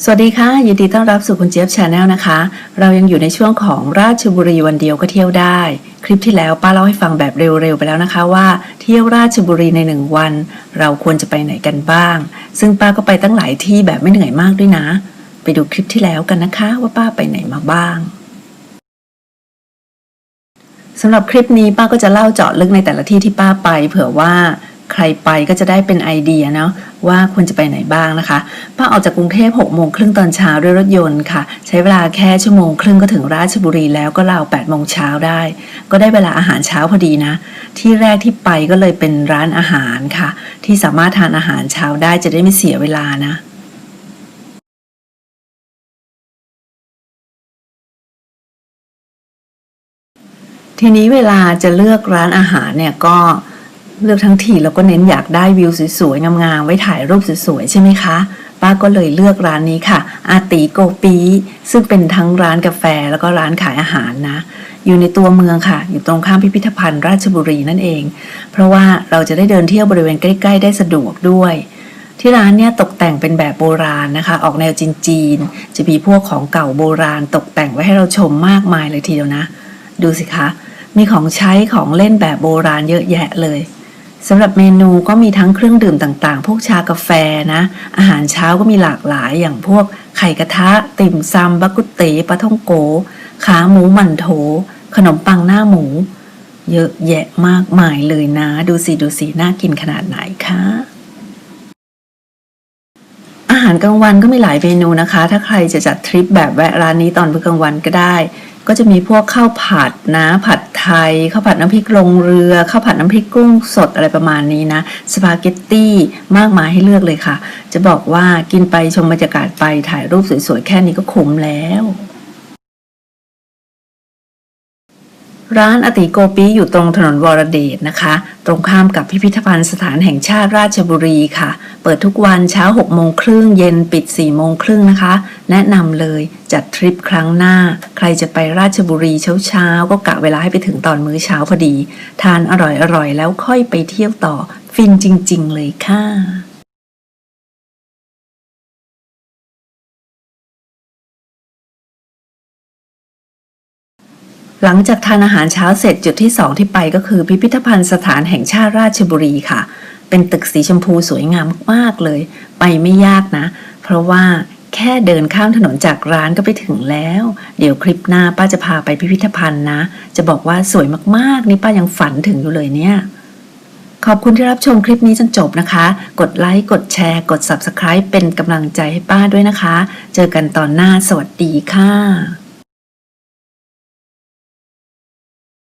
สวัสดีค่ะ ยินดีต้อนรับสู่คุณเจี๊ยบชาแนลนะคะ เรายังอยู่ในช่วงของราชบุรีวันเดียวก็เที่ยวได้ คลิปที่แล้วป้าเล่าให้ฟังแบบเร็วๆไปแล้วนะคะว่า เที่ยวราชบุรีในหนึ่งวัน เราควรจะไปไหนกันบ้าง ซึ่งป้าก็ไปตั้งหลายที่แบบไม่เหนื่อยมากด้วยนะ ไปดูคลิปที่แล้วกันนะคะ ว่าป้าไปไหนมาบ้างสำหรับคลิปนี้ป้าก็จะเล่าเจาะลึกในแต่ละที่ที่ป้าไป เผื่อว่า ใครไปก็จะได้เป็นไอเดียเนาะว่าควรจะไปไหนบ้างนะคะป้าออกจากกรุงเทพ6โมงครึ่งตอนเช้าด้วยรถยนต์ค่ะ ใช้เวลาแค่ชั่วโมงครึ่งก็ถึงราชบุรีแล้วก็ราว8โมงเช้าได้ ก็ได้เวลาอาหารเช้าพอดีนะ ที่แรกที่ไปก็เลยเป็นร้านอาหารค่ะ ที่สามารถทานอาหารเช้าได้จะได้ไม่เสียเวลานะทีนี้เวลาจะเลือกร้านอาหารเนี่ยก็ เลือกทั้งทีแล้วก็เน้นอยากได้วิวสวยๆงามๆไว้ถ่ายรูปสวยๆใช่ไหมคะ ป้าก็เลยเลือกร้านนี้ค่ะ อาติโกปีซึ่งเป็นทั้งร้านกาแฟแล้วก็ร้านขายอาหารนะ อยู่ในตัวเมืองค่ะ อยู่ตรงข้ามพิพิธภัณฑ์ราชบุรีนั่นเอง เพราะว่าเราจะได้เดินเที่ยวบริเวณใกล้ ๆ ได้สะดวกด้วยที่ร้านเนี่ยตกแต่งเป็นแบบโบราณนะคะ ออกแนวจีนๆจะมีพวกของเก่าโบราณ ตกแต่งไว้ให้เราชมมากมายเลยทีเดียวนะ ดูสิคะ มีของใช้ของเล่นแบบโบราณเยอะแยะเลย สำหรับเมนูก็มีทั้งเครื่องดื่มต่างๆ พวกชากาแฟนะ อาหารเช้าก็มีหลากหลายอย่างพวกไข่กระทะ ติ่มซำบักกุเตปลาท่องโก ขาหมูหมั่นโถ ขนมปังหน้าหมู เยอะแยะมากมายเลยนะ ดูสิ ดูสิ น่ากินขนาดไหนคะารกลางวันก็มีหลายเมนูนะคะ ถ้าใครจะจัดทริปแบบแวะร้านนี้ตอนมื้อกลางวันก็ได้ ก็จะมีพวกข้าวผัดนะ ผัดไทยข้าวผัดน้ำพริกลงเรือข้าวผัดน้ำพริกกุ้งสดอะไรประมาณนี้นะสปาเกตตี้มากมายให้เลือกเลยค่ะ จะบอกว่ากินไปชมบรรยากาศไปถ่ายรูปสวยๆแค่นี้ก็คุ้มแล้ว ร้านอติโกปีอยู่ตรงถนนวรเดชนะคะ ตรงข้ามกับพิพิธภัณฑ์สถานแห่งชาติราชบุรีค่ะ เปิดทุกวันเช้า6โมงครึ่งเย็นปิด4โมงครึ่งนะคะ แนะนำเลยจัดทริปครั้งหน้า ใครจะไปราชบุรีเช้าๆ ก็กะเวลาให้ไปถึงตอนมื้อเช้าพอดี ทานอร่อยๆ แล้วค่อยไปเที่ยวต่อ ฟินจริง ๆ เลยค่ะ หลังจากทานอาหารเช้าเสร็จจุดที่2ที่ไปก็คือพิพิธภัณฑ์สถานแห่งชาติราชบุรีค่ะ เป็นตึกสีชมพูสวยงามมากๆเลย ไปไม่ยากนะ เพราะว่าแค่เดินข้ามถนนจากร้านก็ไปถึงแล้ว เดี๋ยวคลิปหน้าป้าจะพาไปพิพิธภัณฑ์นะ จะบอกว่าสวยมากๆ นี่ป้ายังฝันถึงอยู่เลยเนี่ย ขอบคุณที่รับชมคลิปนี้จนจบนะคะ กดไลค์ กดแชร์ กด Subscribe เป็นกำลังใจให้ป้าด้วยนะคะ เจอกันตอนหน้าสวัสดีค่ะ